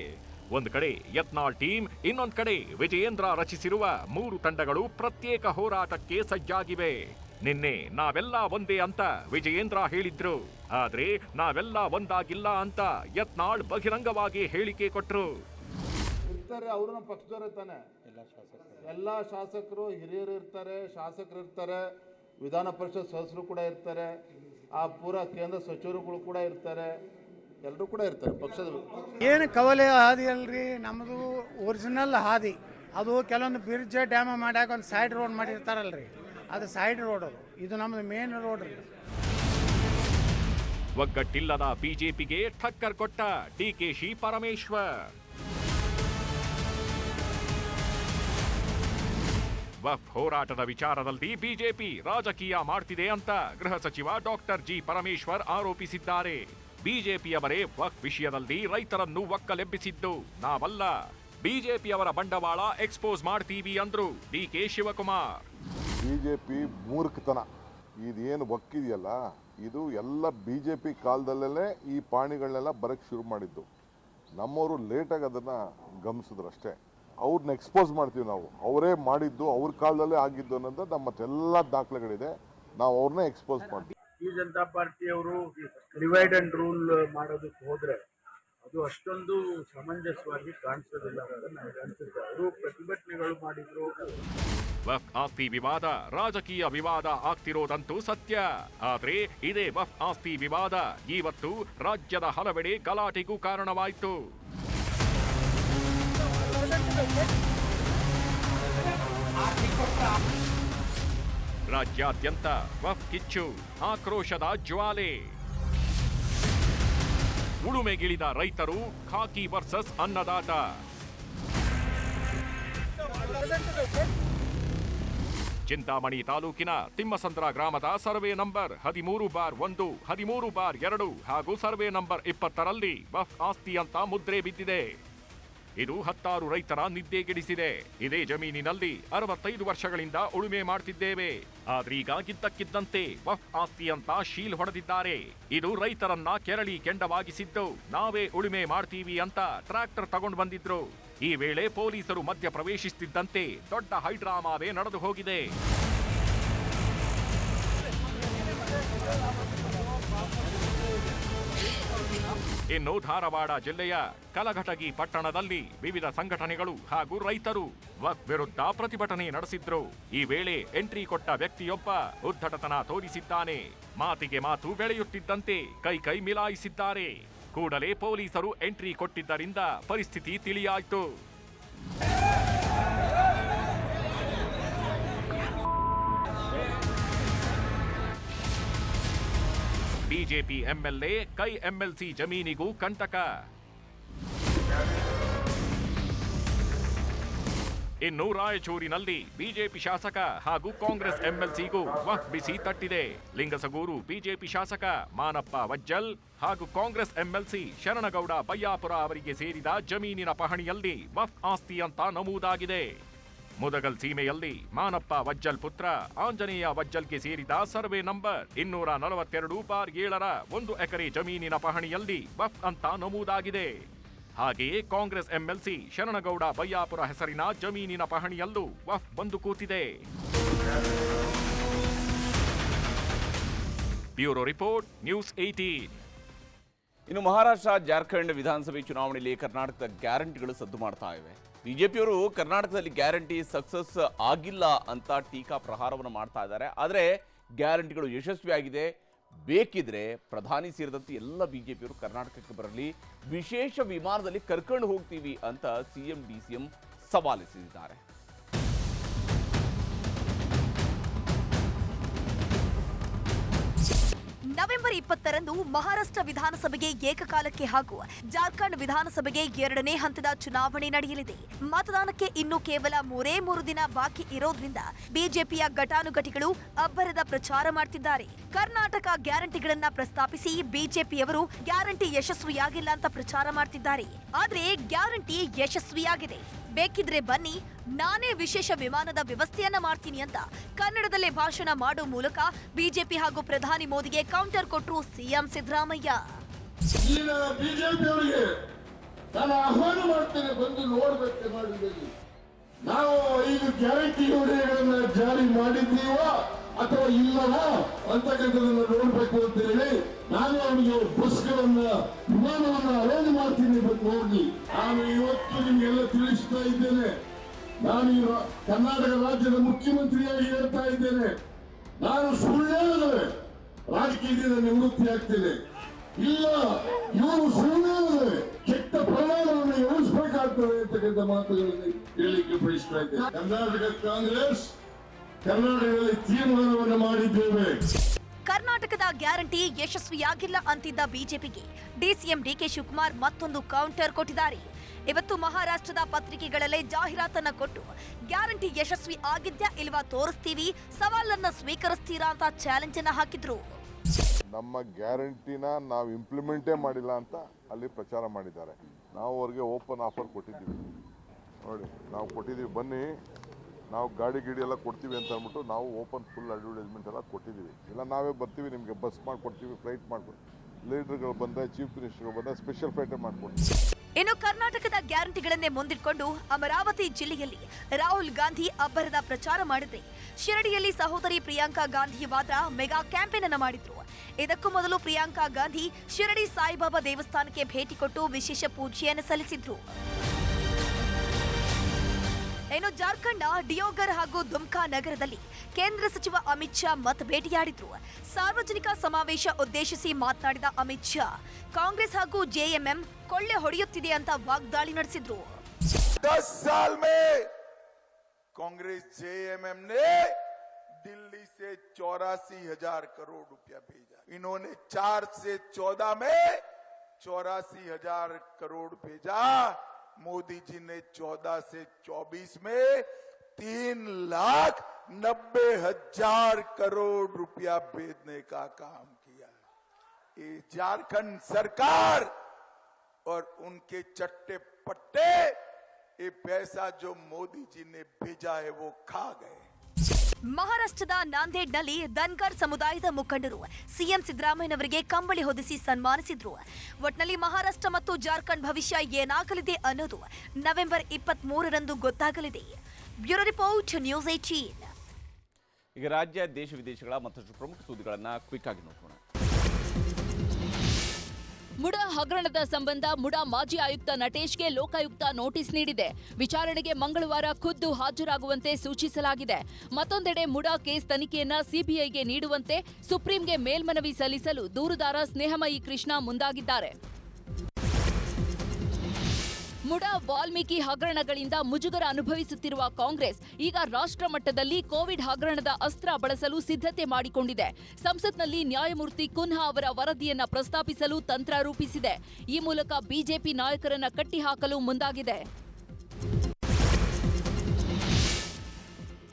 ಒಂದು ಕಡೆ ಯತ್ನಾಳ್ ಟೀಮ್, ಇನ್ನೊಂದು ಕಡೆ ವಿಜಯೇಂದ್ರ ರಚಿಸಿರುವ ಮೂರು ತಂಡಗಳು ಪ್ರತ್ಯೇಕ ಹೋರಾಟಕ್ಕೆ ಸಜ್ಜಾಗಿವೆ. ನಿನ್ನೆ ನಾವೆಲ್ಲ ಒಂದೇ ಅಂತ ವಿಜಯೇಂದ್ರ ಹೇಳಿದ್ರು. ಆದ್ರೆ ನಾವೆಲ್ಲ ಒಂದಾಗಿಲ್ಲ ಅಂತ ಯತ್ನಾಳ್ ಬಹಿರಂಗವಾಗಿ ಹೇಳಿಕೆ ಕೊಟ್ರು. ಇರ್ತಾರೆ ಅವರು ನಮ್ಮ ಪಕ್ಷದವ್ರು ತಾನೆ. ಎಲ್ಲ ಶಾಸಕರು ಹಿರಿಯರು ಇರ್ತಾರೆ ಶಾಸಕರು ಇರ್ತಾರೆ ವಿಧಾನ ಪರಿಷತ್ ಸದಸ್ಯರು ಕೂಡ ಇರ್ತಾರೆ ಆ ಪೂರ ಕೇಂದ್ರ ಸಚಿವರುಗಳು ಕೂಡ ಇರ್ತಾರೆ ಎಲ್ಲರೂ ಕೂಡ ಇರ್ತಾರೆ ಪಕ್ಷದ ಏನು ಕವಲೆ ಹಾದಿ ಅಲ್ರಿ ನಮ್ಮದು ಒರಿಜಿನಲ್ ಹಾದಿ. ಅದು ಕೆಲವೊಂದು ಬ್ರಿಡ್ಜ್ ಡ್ಯಾಮ್ ಮಾಡ್ಯಾಕ ಒಂದು ಸೈಡ್ ರೋಡ್ ಮಾಡಿರ್ತಾರಲ್ರಿ. ಅದು ಸೈಡ್ ರೋಡ್ ಅದು. ಇದು ನಮ್ಮದು ಮೇನ್ ರೋಡ್ ಒಗ್ಗಟ್ಟಿಲ್ಲದ ಬಿಜೆಪಿಗೆ ಠಕ್ಕರ್ ಕೊಟ್ಟ ಡಿಕೆಶಿ ಪರಮೇಶ್ವರ್. ವಫ್ ಹೋರಾಟದ ವಿಚಾರದಲ್ಲಿ ಬಿಜೆಪಿ ರಾಜಕೀಯ ಮಾಡ್ತಿದೆ ಅಂತ ಗೃಹ ಸಚಿವ ಡಾಕ್ಟರ್ ಜಿ ಪರಮೇಶ್ವರ್ ಆರೋಪಿಸಿದ್ದಾರೆ. ಬಿಜೆಪಿಯವರೇ ವಕ್ ವಿಷಯದಲ್ಲಿ ರೈತರನ್ನು ಒಕ್ಕಲೆಬ್ಬಿಸಿದ್ದು. ನಾವಲ್ಲ, ಬಿಜೆಪಿಯವರ ಬಂಡವಾಳ ಎಕ್ಸ್ಪೋಸ್ ಮಾಡ್ತೀವಿ ಅಂದ್ರು DK Shivakumar. B J P ಮೂರ್ಖತನ. ಇದೇನು ಒಕ್ಕಿದೆಯಲ್ಲ ಇದು ಎಲ್ಲ ಬಿ ಜೆ ಪಿ ಕಾಲದಲ್ಲೇ ಈ ಪಾಣಿಗಳನ್ನೆಲ್ಲ ಬರೋಕ್ಕೆ ಶುರು ಮಾಡಿದ್ದು. ನಮ್ಮವರು ಲೇಟಾಗಿ ಅದನ್ನು ಗಮನಿಸಿದ್ರು ಅಷ್ಟೇ. ಅವ್ರನ್ನ ಎಕ್ಸ್ಪೋಸ್ ಮಾಡ್ತೀವಿ ನಾವು. ಅವರೇ ಮಾಡಿದ್ದು ಅವ್ರ ಕಾಲದಲ್ಲೇ ಆಗಿದ್ದು ಅನ್ನೋದು ನಮ್ಮ ಎಲ್ಲ ದಾಖಲೆಗಳಿದೆ. ನಾವು ಅವ್ರನ್ನೇ ಎಕ್ಸ್ಪೋಸ್ ಮಾಡ್ತೀವಿ. ಭಾರತೀಯ ಜನತಾ ಪಾರ್ಟಿಯವರು ಡಿವೈಡ್ ಅಂಡ್ ರೂಲ್ ಮಾಡೋದಕ್ಕೆ ಹೋದ್ರೆ ಅದು ಅಷ್ಟೊಂದು ಸಮಂಜಸವಾಗಿ ಕಾಣಿಸೋದಿಲ್ಲ ಅಂತ ನನಗೆ ಅವರು ಪ್ರತಿಭಟನೆಗಳು ಮಾಡಿದ್ರು. ವಫ್ ಆಸ್ತಿ ವಿವಾದ, ರಾಜಕೀಯ ವಿವಾದ ಆಗ್ತಿರೋದಂತೂ ಸತ್ಯ. ಆದ್ರೆ ಇದೇ ವಫ್ ಆಸ್ತಿ ವಿವಾದ ಇವತ್ತು ರಾಜ್ಯದ ಹಲವೆಡೆ ಗಲಾಟೆಗೂ ಕಾರಣವಾಯಿತು. ರಾಜ್ಯಾದ್ಯಂತ ವಫ್ ಕಿಚ್ಚು, ಆಕ್ರೋಶದ ಜ್ವಾಲೆ. ಉಳುಮೆಗಿಳಿದ ರೈತರು ಖಾಕಿ ವರ್ಸಸ್ ಅನ್ನದಾತ. ಚಿಂತಾಮಣಿ ತಾಲೂಕಿನ ತಿಮ್ಮಸಂದ್ರ ಗ್ರಾಮದ ಸರ್ವೆ ನಂಬರ್ ಹದಿಮೂರು ಬಾರ್ ಒಂದು, ಹದಿಮೂರು ಬಾರ್ ಎರಡು ಹಾಗೂ ಸರ್ವೆ ನಂಬರ್ ಇಪ್ಪತ್ತರಲ್ಲಿ ವಫ್ ಆಸ್ತಿ ಅಂತ ಮುದ್ರೆ ಬಿದ್ದಿದೆ. ಇದು ಹತ್ತಾರು ರೈತರ ನಿದ್ದೆಗೆಡಿಸಿದೆ. ಇದೇ ಜಮೀನಿನಲ್ಲಿ ಅರವತ್ತೈದು ವರ್ಷಗಳಿಂದ ಉಳುಮೆ ಮಾಡ್ತಿದ್ದೇವೆ. ಆದ್ರೀಗ ಗಿದ್ದಕ್ಕಿದ್ದಂತೆ ವಫ್ ಆಸ್ತಿ ಅಂತ ಶೀಲ್ ಹೊಡೆದಿದ್ದಾರೆ. ಇದು ರೈತರನ್ನ ಕೆರಳಿ ಕೆಂಡವಾಗಿಸಿದ್ದು. ನಾವೇ ಉಳುಮೆ ಮಾಡ್ತೀವಿ ಅಂತ ಟ್ರ್ಯಾಕ್ಟರ್ ತಗೊಂಡು ಬಂದಿದ್ರು. ಈ ವೇಳೆ ಪೊಲೀಸರು ಮಧ್ಯ ಪ್ರವೇಶಿಸುತ್ತಿದ್ದಂತೆ ದೊಡ್ಡ ಹೈಡ್ರಾಮಾವೇ ನಡೆದು ಹೋಗಿದೆ. ಇನ್ನು ಧಾರವಾಡ ಜಿಲ್ಲೆಯ ಕಲಘಟಗಿ ಪಟ್ಟಣದಲ್ಲಿ ವಿವಿಧ ಸಂಘಟನೆಗಳು ಹಾಗೂ ರೈತರು ವಕ್ ವಿರುದ್ಧ ಪ್ರತಿಭಟನೆ ನಡೆಸಿದ್ರು. ಈ ವೇಳೆ ಎಂಟ್ರಿ ಕೊಟ್ಟ ವ್ಯಕ್ತಿಯೊಬ್ಬ ಉದ್ಧಟತನ ತೋರಿಸಿದ್ದಾನೆ. ಮಾತಿಗೆ ಮಾತು ಬೆಳೆಯುತ್ತಿದ್ದಂತೆ ಕೈ ಕೈ ಮಿಲಾಯಿಸಿದ್ದಾರೆ. ಕೂಡಲೇ ಪೊಲೀಸರು ಎಂಟ್ರಿ ಕೊಟ್ಟಿದ್ದರಿಂದ ಪರಿಸ್ಥಿತಿ ತಿಳಿಯಾಯಿತು. ಬಿಜೆಪಿ ಎಂಎಲ್ಎ, ಕೈ ಎಂಎಲ್ಸಿ ಜಮೀನಿಗೂ ಕಂಟಕ. ಇನ್ನು ರಾಯಚೂರಿನಲ್ಲಿ ಬಿಜೆಪಿ ಶಾಸಕ ಹಾಗೂ ಕಾಂಗ್ರೆಸ್ ಎಂಎಲ್ಸಿಗೂ ವಫ್ ಬಿಸಿ ತಟ್ಟಿದೆ. ಲಿಂಗಸಗೂರು ಬಿಜೆಪಿ ಶಾಸಕ ಮಾನಪ್ಪ ವಜ್ಜಲ್ ಹಾಗೂ ಕಾಂಗ್ರೆಸ್ ಎಂಎಲ್ಸಿ ಶರಣಗೌಡ ಬಯ್ಯಾಪುರ ಅವರಿಗೆ ಸೇರಿದ ಜಮೀನಿನ ಪಹಣಿಯಲ್ಲಿ ವಫ್ ಆಸ್ತಿ ಅಂತ ನಮೂದಾಗಿದೆ. ಮುದಗಲ್ ಸೀಮೆಯಲ್ಲಿ ಮಾನಪ್ಪ ವಜ್ಜಲ್ ಪುತ್ರ, ಆಂಜನೇಯ ವಜ್ಜಲ್ಗೆ ಸೇರಿದ ಸರ್ವೆ ನಂಬರ್ ಇನ್ನೂರ ನಲವತ್ತೆರಡು ಬಾರ್ ಏಳರ ಒಂದು ಎಕರೆ ಜಮೀನಿನ ಪಹಣಿಯಲ್ಲಿ ವಫ್ ಅಂತ ನಮೂದಾಗಿದೆ. ಹಾಗೆಯೇ ಕಾಂಗ್ರೆಸ್ ಎಂಎಲ್ಸಿ ಶರಣಗೌಡ ಬಯ್ಯಾಪುರ ಹೆಸರಿನ ಜಮೀನಿನ ಪಹಣಿಯಲ್ಲೂ ವಫ್ ಬಂದು ಕೂತಿದೆ. ಬ್ಯೂರೋ ರಿಪೋರ್ಟ್, ನ್ಯೂಸ್ ಏಟೀನ್ ಇನ್ನು ಮಹಾರಾಷ್ಟ್ರ, ಜಾರ್ಖಂಡ್ ವಿಧಾನಸಭೆ ಚುನಾವಣೆಯಲ್ಲಿ ಕರ್ನಾಟಕದ ಗ್ಯಾರಂಟಿಗಳು ಸದ್ದು ಮಾಡ್ತಾ ಇವೆ. ಬಿಜೆಪಿಯವರು ಕರ್ನಾಟಕದಲ್ಲಿ ಗ್ಯಾರಂಟಿ ಸಕ್ಸಸ್ ಆಗಿಲ್ಲ ಅಂತ ಟೀಕಾ ಪ್ರಹಾರವನ್ನು ಮಾಡ್ತಾ ಇದ್ದಾರೆ. ಆದರೆ ಗ್ಯಾರಂಟಿಗಳು ಯಶಸ್ವಿಯಾಗಿದೆ. ಬೇಕಿದ್ರೆ ಪ್ರಧಾನಿ ಸೇರಿದಂತೆ ಎಲ್ಲ ಬಿಜೆಪಿಯವರು ಕರ್ನಾಟಕಕ್ಕೆ ಬರಲಿ, ವಿಶೇಷ ವಿಮಾನದಲ್ಲಿ ಕರ್ಕೊಂಡು ಹೋಗ್ತೀವಿ ಅಂತ ಸಿಎಂ ಡಿ ಸಿ ಎಂ ಸವಾಲಿಸಿದ್ದಾರೆ ನವೆಂಬರ್ ಇಪ್ಪತ್ತರಂದು ಮಹಾರಾಷ್ಟ್ರ ವಿಧಾನಸಭೆಗೆ ಏಕಕಾಲಕ್ಕೆ ಹಾಗೂ ಜಾರ್ಖಂಡ್ ವಿಧಾನಸಭೆಗೆ ಎರಡನೇ ಹಂತದ ಚುನಾವಣೆ ನಡೆಯಲಿದೆ. ಮತದಾನಕ್ಕೆ ಇನ್ನು ಕೇವಲ ಮೂರೇ ಮೂರು ದಿನ ಬಾಕಿ ಇರೋದ್ರಿಂದ ಬಿಜೆಪಿಯ ಘಟಾನುಘಟಿಗಳು ಅಬ್ಬರದ ಪ್ರಚಾರ ಮಾಡ್ತಿದ್ದಾರೆ. ಕರ್ನಾಟಕ ಗ್ಯಾರಂಟಿಗಳನ್ನ ಪ್ರಸ್ತಾಪಿಸಿ ಬಿಜೆಪಿಯವರು ಗ್ಯಾರಂಟಿ ಯಶಸ್ವಿಯಾಗಿಲ್ಲ ಅಂತ ಪ್ರಚಾರ ಮಾಡ್ತಿದ್ದಾರೆ. ಆದರೆ ಗ್ಯಾರಂಟಿ ಯಶಸ್ವಿಯಾಗಿದೆ. ಬೇಕಿದ್ರೆ ಬನ್ನಿ, ನಾನೇ ವಿಶೇಷ ವಿಮಾನದ ವ್ಯವಸ್ಥೆಯನ್ನ ಮಾಡ್ತೀನಿ ಅಂತ ಕನ್ನಡದಲ್ಲೇ ಭಾಷಣ ಮಾಡೋ ಮೂಲಕ ಬಿಜೆಪಿ ಹಾಗೂ ಪ್ರಧಾನಿ ಮೋದಿಗೆ ಕೌಂಟರ್ ಕೊಟ್ಟರು ಸಿಎಂ ಸಿದ್ದರಾಮಯ್ಯ. ನಾನು ಆಹ್ವಾನ ನಾವು ಐದು ಗ್ಯಾರಂಟಿ ಯೋಜನೆಗಳನ್ನ ಜಾರಿ ಮಾಡಿದ್ದೀವೋ ಅಥವಾ ಇಲ್ಲವೋ ಅಂತಕ್ಕಂಥದನ್ನ ನೋಡ್ಬೇಕು ಅಂತ ಹೇಳಿ ನಾನು ಅವನಿಗೆ ಬಸ್ಗಳನ್ನ, ವಿಮಾನವನ್ನ ಅರೇಂಜ್ ಮಾಡ್ತೀನಿ ನೋಡಿ ನಾನು ಇವತ್ತು ನಿಮ್ಗೆಲ್ಲ ತಿಳಿಸ್ತಾ ಇದ್ದೇನೆ. ನಾನು ಕರ್ನಾಟಕ ರಾಜ್ಯದ ಮುಖ್ಯಮಂತ್ರಿಯಾಗಿ ಹೇಳ್ತಾ ಇದ್ದೇನೆ. ನಾನು ಸುಳ್ಳೇ ಹೇಳಿದ್ರೆ ರಾಜಕೀಯದಿಂದ ನಿವೃತ್ತಿ ಆಗ್ತೇನೆ. ಇಲ್ಲ, ಇವರು ಸುಳ್ಳು ಕೆಟ್ಟ ಪರಿಣಾಮವನ್ನು ಎದುರಿಸಬೇಕಾಗ್ತದೆ ಅಂತಕ್ಕಂಥ ಮಾತುಗಳನ್ನು ಹೇಳಲಿಕ್ಕೆ ಬಯಸ್ತಾ ಇದ್ದೇನೆ. ಕರ್ನಾಟಕ ಕಾಂಗ್ರೆಸ್ ಕರ್ನಾಟಕದಲ್ಲಿ ತೀರ್ಮಾನವನ್ನು ಮಾಡಿದ್ದೇವೆ. ಕರ್ನಾಟಕದ ಗ್ಯಾರಂಟಿ ಯಶಸ್ವಿಯಾಗಿಲ್ಲ ಅಂತಿದ್ದ ಬಿಜೆಪಿಗೆ ಡಿಸಿಎಂ ಡಿಕೆ ಶಿವಕುಮಾರ್ ಮತ್ತೊಂದು ಕೌಂಟರ್ ಕೊಟ್ಟಿದ್ದಾರೆ. ಇವತ್ತು ಮಹಾರಾಷ್ಟ್ರದ ಪತ್ರಿಕೆಗಳಲ್ಲೇ ಜಾಹೀರಾತನ್ನ ಕೊಟ್ಟು ಗ್ಯಾರಂಟಿ ಯಶಸ್ವಿ ಆಗಿದ್ಯಾ ಇಲ್ವಾ ತೋರಿಸ್ತೀವಿ ಸವಾಲನ್ನ ಸ್ವೀಕರಿಸ್ತೀರಾ ಅಂತ ಚಾಲೆಂಜ್ ಅನ್ನ ಹಾಕಿದ್ರು. ನಮ್ಮ ಗ್ಯಾರಂಟಿನ ನಾವು ಇಂಪ್ಲಿಮೆಂಟೇ ಮಾಡಿಲ್ಲ ಅಂತ ಅಲ್ಲಿ ಪ್ರಚಾರ ಮಾಡಿದ್ದಾರೆ. ನಾವು ಅವ್ರಿಗೆ ಓಪನ್ ಆಫರ್ ಕೊಟ್ಟಿದ್ದೀವಿ. ನೋಡಿ ನಾವು ಕೊಟ್ಟಿದ್ದೀವಿ. ಬನ್ನಿ. ನಾವು ಗಾಡಿ ಗಿಡಿ ಎಲ್ಲ ಕೊಡ್ತೀವಿ ಅಂತ ಅಂದ್ಬಿಟ್ಟು ನಾವು ಓಪನ್ ಫುಲ್ ಅಡ್ವರ್ಟೈಸ್ಮೆಂಟ್ ಎಲ್ಲ ಕೊಟ್ಟಿದ್ದೀವಿ. ಇಲ್ಲ, ನಾವೇ ಬರ್ತೀವಿ, ನಿಮಗೆ ಬಸ್ ಮಾಡಿಕೊಡ್ತೀವಿ ಫ್ಲೈಟ್ ಮಾಡಿಕೊಡ್ತೀವಿ. ಲೀಡರ್ಗಳು ಬಂದ ಚೀಫ್ ಮಿನಿಸ್ಟರ್ಗಳು ಬಂದ ಸ್ಪೆಷಲ್ ಫ್ಲೈಟ್ ಮಾಡಿಕೊಡ್ತೀವಿ. ಇನ್ನು ಕರ್ನಾಟಕದ ಗ್ಯಾರಂಟಿಗಳನ್ನೇ ಮುಂದಿಟ್ಕೊಂಡು ಅಮರಾವತಿ ಜಿಲ್ಲೆಯಲ್ಲಿ ರಾಹುಲ್ ಗಾಂಧಿ ಅಬ್ಬರದ ಪ್ರಚಾರ ಮಾಡಿದ್ರೆ ಶಿರಡಿಯಲ್ಲಿ ಸಹೋದರಿ ಪ್ರಿಯಾಂಕಾ ಗಾಂಧಿ ಮಾತ್ರ ಮೆಗಾ ಕ್ಯಾಂಪೇನ್ ಅನ್ನು ಮಾಡಿದ್ರು. ಇದಕ್ಕೂ ಮೊದಲು ಪ್ರಿಯಾಂಕಾ ಗಾಂಧಿ ಶಿರಡಿ ಸಾಯಿಬಾಬಾ ದೇವಸ್ಥಾನಕ್ಕೆ ಭೇಟಿ ಕೊಟ್ಟು ವಿಶೇಷ ಪೂಜೆಯನ್ನು ಸಲ್ಲಿಸಿದ್ರು. ಇನ್ನು ಜಾರ್ಖಂಡ್ನ ಡಿಯೋಗರ್ ಹಾಗೂ ದುಮ್ಕಾ ನಗರದಲ್ಲಿ ಕೇಂದ್ರ ಸಚಿವ ಅಮಿತ್ ಶಾ ಮತ ಭೇಟಿಯಾಡಿದ್ರು ಸಾರ್ವಜನಿಕ ಸಮಾವೇಶ ಉದ್ದೇಶಿಸಿ ಮಾತನಾಡಿದ ಅಮಿತ್ ಶಾ ಕಾಂಗ್ರೆಸ್ ಹಾಗೂ ಜೆಎಂಎಂ ಕೊಳ್ಳೆ ಹೊಡೆಯುತ್ತಿದೆ ಅಂತ ವಾಗ್ದಾಳಿ ನಡೆಸಿದ್ರು दस साल में कांग्रेस जेएमएम ने दिल्ली से चौरासी हजार करोड़ रुपया भेजा इन्होंने चार से चौदह में चौरासी हजार करोड़ भेजा मोदी जी ने चौदह से चौबीस में तीन लाख नब्बे हज़ार करोड़ रुपया भेजने का काम किया। ये झारखंड सरकार और उनके चट्टे पट्टे, ये पैसा जो मोदी जी ने भेजा है, वो खा गए। ಮಹಾರಾಷ್ಟ್ರದ ನಾಂದೇಡ್ನಲ್ಲಿ ಧನ್ಗರ್ ಸಮುದಾಯದ ಮುಖಂಡರು ಸಿಎಂ ಸಿದ್ದರಾಮಯ್ಯನವರಿಗೆ ಕಂಬಳಿ ಹೊದಿಸಿ ಸನ್ಮಾನಿಸಿದ್ರು. ಒಟ್ನಲ್ಲಿ ಮಹಾರಾಷ್ಟ್ರ ಮತ್ತು ಜಾರ್ಖಂಡ್ ಭವಿಷ್ಯ ಏನಾಗಲಿದೆ ಅನ್ನೋದು ನವೆಂಬರ್ ಇಪ್ಪತ್ತ್ ಮೂರರಂದು ಗೊತ್ತಾಗಲಿದೆ. ಬ್ಯೂರೋ ರಿಪೋರ್ಟ್, ನ್ಯೂಸ್ ಏಟೀನ್ ಈಗ ರಾಜ್ಯ, ದೇಶ ವಿದೇಶಗಳ ಮತ್ತಷ್ಟು ಪ್ರಮುಖ ಸುದ್ದಿಗಳನ್ನು ಕ್ವಿಕ್ ಆಗಿ ನೋಡೋಣ ಮುಡಾ ಹಗರಣದ ಸಂಬಂಧ ಮುಡಾ ಮಾಜಿ ಆಯುಕ್ತ ನಟೇಶ್ಗೆ ಲೋಕಾಯುಕ್ತ ನೋಟಿಸ್ ನೀಡಿದೆ. ವಿಚಾರಣೆಗೆ ಮಂಗಳವಾರ ಖುದ್ದು ಹಾಜರಾಗುವಂತೆ ಸೂಚಿಸಲಾಗಿದೆ. ಮತ್ತೊಂದೆಡೆ ಮುಡಾ ಕೇಸ್ ತನಿಖೆಯನ್ನ ಸಿಬಿಐಗೆ ನೀಡುವಂತೆ ಸುಪ್ರೀಂಗೆ ಮೇಲ್ಮನವಿ ಸಲ್ಲಿಸಲು ದೂರುದಾರ ಸ್ನೇಹಮಯಿ ಕೃಷ್ಣ ಮುಂದಾಗಿದ್ದಾರೆ. ಮುಡಾ ವಾಲ್ಮೀಕಿ ಹಗರಣಗಳಿಂದ ಮುಜುಗರ ಅನುಭವಿಸುತ್ತಿರುವ ಕಾಂಗ್ರೆಸ್ ಈಗ ರಾಷ್ಟ್ರ ಮಟ್ಟದಲ್ಲಿ ಕೋವಿಡ್ ಹಗರಣದ ಅಸ್ತ್ರ ಬಳಸಲು ಸಿದ್ಧತೆ ಮಾಡಿಕೊಂಡಿದೆ. ಸಂಸತ್ನಲ್ಲಿ ನ್ಯಾಯಮೂರ್ತಿ ಕುನ್ಹಾ ಅವರ ವರದಿಯನ್ನು ಪ್ರಸ್ತಾಪಿಸಲು ತಂತ್ರ ರೂಪಿಸಿದೆ. ಈ ಮೂಲಕ ಬಿಜೆಪಿ ನಾಯಕರನ್ನು ಕಟ್ಟಿಹಾಕಲು ಮುಂದಾಗಿದೆ.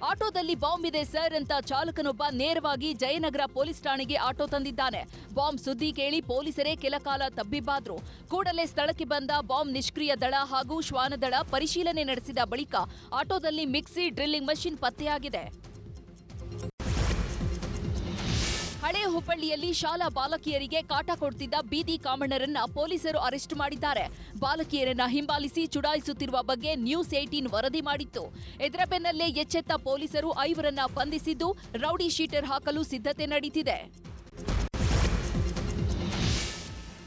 ಆಟೋದಲ್ಲಿ ಬಾಂಬ್ ಇದೆ ಸರ್ ಅಂತ ಚಾಲಕನೊಬ್ಬ ನೇರವಾಗಿ ಜಯನಗರ ಪೊಲೀಸ್ ಠಾಣೆಗೆ ಆಟೋ ತಂದಿದ್ದಾನೆ. ಬಾಂಬ್ ಸುದ್ದಿ ಕೇಳಿ ಪೊಲೀಸರೇ ಕೆಲಕಾಲ ತಬ್ಬಿಬ್ಬಾದ್ರು. ಕೂಡಲೇ ಸ್ಥಳಕ್ಕೆ ಬಂದ ಬಾಂಬ್ ನಿಷ್ಕ್ರಿಯ ದಳ ಹಾಗೂ ಶ್ವಾನದಳ ಪರಿಶೀಲನೆ ನಡೆಸಿದ ಬಳಿಕ ಆಟೋದಲ್ಲಿ ಮಿಕ್ಸಿ ಡ್ರಿಲ್ಲಿಂಗ್ ಮಷಿನ್ ಪತ್ತೆಯಾಗಿದೆ. ಹಳೆ ಹುಬ್ಬಳ್ಳಿಯಲ್ಲಿ ಶಾಲಾ ಬಾಲಕಿಯರಿಗೆ ಕಾಟ ಕೊಡ್ತಿದ್ದ ಬೀದಿ ಕಾಮಣ್ಣರನ್ನ ಪೊಲೀಸರು ಅರೆಸ್ಟ್ ಮಾಡಿದ್ದಾರೆ. ಬಾಲಕಿಯರನ್ನ ಹಿಂಬಾಲಿಸಿ ಚುಡಾಯಿಸುತ್ತಿರುವ ಬಗ್ಗೆ ನ್ಯೂಸ್ ಏಟೀನ್ ವರದಿ ಮಾಡಿತ್ತು. ಇದರ ಬೆನ್ನಲ್ಲೇ ಎಚ್ಚೆತ್ತ ಪೊಲೀಸರು ಐವರನ್ನ ಬಂಧಿಸಿದ್ದು, ರೌಡಿ ಶೀಟರ್ ಹಾಕಲು ಸಿದ್ಧತೆ ನಡೀತಿದೆ.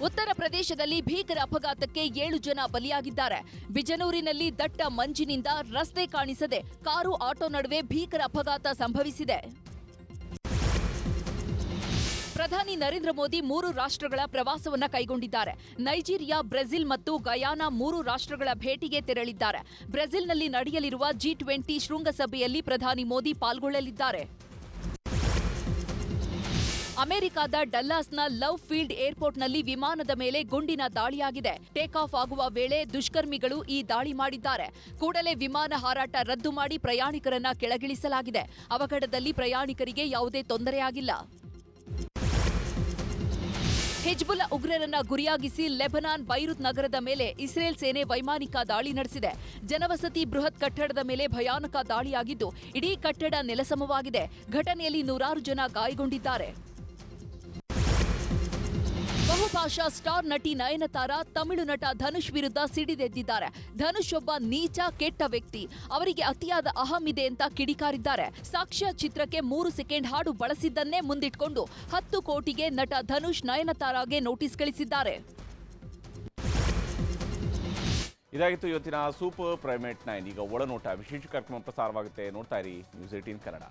ಉತ್ತರ ಪ್ರದೇಶದಲ್ಲಿ ಭೀಕರ ಅಪಘಾತಕ್ಕೆ ಏಳು ಜನ ಬಲಿಯಾಗಿದ್ದಾರೆ. ಬಿಜನೂರಿನಲ್ಲಿ ದಟ್ಟ ಮಂಜಿನಿಂದ ರಸ್ತೆ ಕಾಣಿಸದೆ ಕಾರು ಆಟೋ ನಡುವೆ ಭೀಕರ ಅಪಘಾತ ಸಂಭವಿಸಿದೆ. ಪ್ರಧಾನಿ ನರೇಂದ್ರ ಮೋದಿ ಮೂರು ರಾಷ್ಟ್ರಗಳ ಪ್ರವಾಸವನ್ನ ಕೈಗೊಂಡಿದ್ದಾರೆ. ನೈಜೀರಿಯಾ, ಬ್ರೆಜಿಲ್ ಮತ್ತು ಗಯಾನಾ ಮೂರು ರಾಷ್ಟ್ರಗಳ ಭೇಟಿಗೆ ತೆರಳಿದ್ದಾರೆ. ಬ್ರೆಜಿಲ್ನಲ್ಲಿ ನಡೆಯಲಿರುವ ಜಿ ಟ್ವೆಂಟಿ ಶೃಂಗಸಭೆಯಲ್ಲಿ ಪ್ರಧಾನಿ ಮೋದಿ ಪಾಲ್ಗೊಳ್ಳಲಿದ್ದಾರೆ. ಅಮೆರಿಕದ ಡಲ್ಲಾಸ್ನ ಲವ್ ಫೀಲ್ಡ್ ಏರ್ಪೋರ್ಟ್ನಲ್ಲಿ ವಿಮಾನದ ಮೇಲೆ ಗುಂಡಿನ ದಾಳಿಯಾಗಿದೆ. ಟೇಕ್ ಆಫ್ ಆಗುವ ವೇಳೆ ದುಷ್ಕರ್ಮಿಗಳು ಈ ದಾಳಿ ಮಾಡಿದ್ದಾರೆ. ಕೂಡಲೇ ವಿಮಾನ ಹಾರಾಟ ರದ್ದು ಮಾಡಿ ಪ್ರಯಾಣಿಕರನ್ನ ಕೆಳಗಿಳಿಸಲಾಗಿದೆ. ಅವಘಡದಲ್ಲಿ ಪ್ರಯಾಣಿಕರಿಗೆ ಯಾವುದೇ ತೊಂದರೆಯಾಗಿಲ್ಲ. ಹಿಜ್ಬುಲ್ಲಾ ಉಗ್ರರನ್ನ ಗುರಿಯಾಗಿಸಿ ಲೆಬನಾನ್, ಬೈರುತ್ ನಗರದ ಮೇಲೆ ಇಸ್ರೇಲ್ ಸೇನೆ ವೈಮಾನಿಕ ದಾಳಿ ನಡೆಸಿದೆ. ಜನವಸತಿ ಬೃಹತ್ ಕಟ್ಟಡದ ಮೇಲೆ ಭಯಾನಕ ದಾಳಿಯಾಗಿದ್ದು, ಇಡೀ ಕಟ್ಟಡ ನೆಲಸಮವಾಗಿದೆ. ಘಟನೆಯಲ್ಲಿ ನೂರಾರು ಜನ ಗಾಯಗೊಂಡಿದ್ದಾರೆ. ಬಹುಭಾಷಾ ಸ್ಟಾರ್ ನಟಿ ನಯನತಾರ ತಮಿಳು ನಟ ಧನುಷ್ ವಿರುದ್ಧ ಸಿಡಿದೆದ್ದಿದ್ದಾರೆ. ಧನುಷ್ ಒಬ್ಬ ನೀಚ, ಕೆಟ್ಟ ವ್ಯಕ್ತಿ. ಅವರಿಗೆ ಅತಿಯಾದ ಅಹಂ ಇದೆ ಅಂತ ಕಿಡಿಕಾರಿದ್ದಾರೆ. ಸಾಕ್ಷ್ಯ ಚಿತ್ರಕ್ಕೆ ಮೂರು ಸೆಕೆಂಡ್ ಹಾಡು ಬಳಸಿದ್ದನ್ನೇ ಮುಂದಿಟ್ಕೊಂಡು ಹತ್ತು ಕೋಟಿಗೆ ನಟ ಧನುಷ್ ನಯನತಾರಾಗೆ ನೋಟಿಸ್ ಕಳಿಸಿದ್ದಾರೆ. ಇದಾಗಿತ್ತು ಇವತ್ತಿನ ಸೂಪರ್ ಪ್ರೈಮೇಟ್ ನೈನ್. ಈಗ ಒಳನೋಟ, ವಿಶೇಷ ಕಾರ್ಯಕ್ರಮ ಪ್ರಸಾರವಾಗುತ್ತೆ. ನೋಡ್ತಾ ಇರಿ ನ್ಯೂಸ್ ಏಟೀನ್ ಕನ್ನಡ.